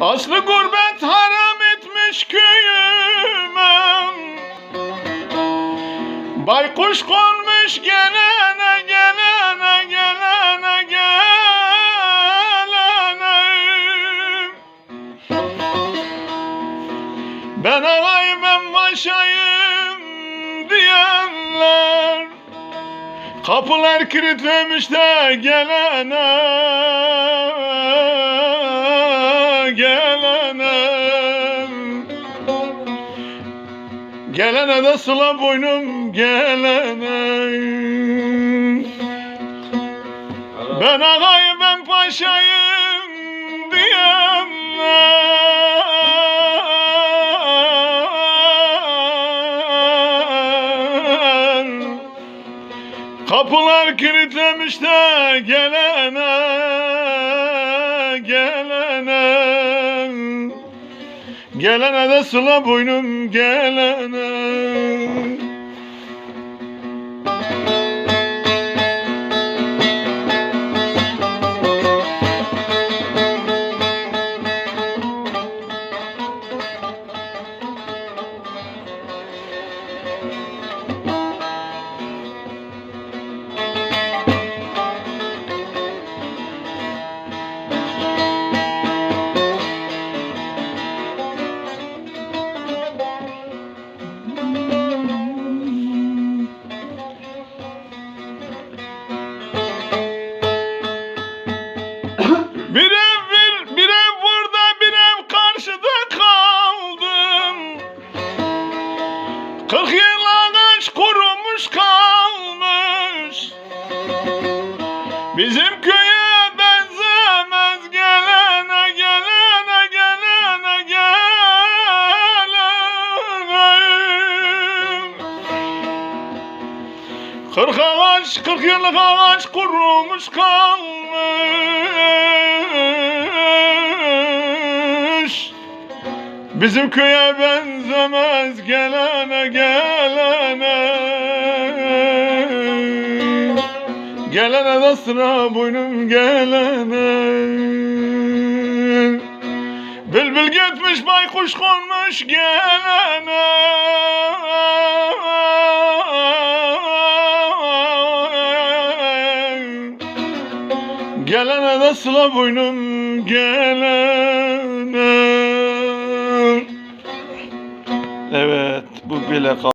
Aslı gurbet haram etmiş köyüme. Baykuş konmuş gelene gelene gelene gelene. Ben ağayım ben maşayım diyenler. Kapılar kilitlemiş de gelene gelene Gelene de sıla boynum gelene Ben ağayım ben paşayım diyenler Kapılar kilitlemiş de gelene gelene Gelene de sıla boynum gelene Kırk ağaç, kırk yıllık ağaç kurumuş kalmış. Bizim köye benzemez gelene gelene. Gelene de sıra boynum gelene. Bülbül gitmiş baykuş konmuş gelene Gelene de sıla boynum gelene Evet bu bile kal-